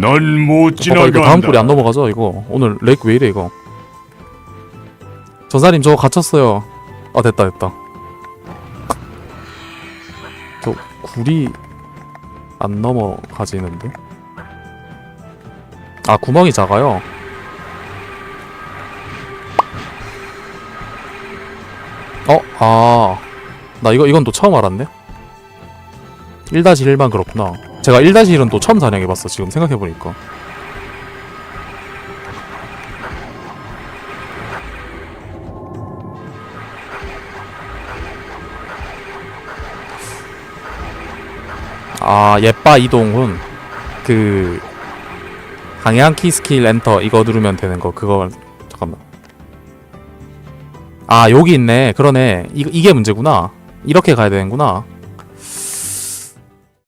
넌 못 봐봐 이거 다음 꿀이 안 넘어가죠 이거 오늘 렉왜 이래 이거 전사님 저거 갇혔어요 아 됐다 됐다 저 굴이 안 넘어가지는데 아 구멍이 작아요 어? 아. 나 이거, 이건 또 처음 알았네? 1-1만 그렇구나. 제가 1-1은 또 처음 사냥해봤어, 지금 생각해보니까. 아, 예빠 이동훈. 그, 방향키 스킬 엔터 이거 누르면 되는 거, 그거, 잠깐만. 아, 여기 있네. 그러네. 이, 이게 문제구나. 이렇게 가야 되는구나.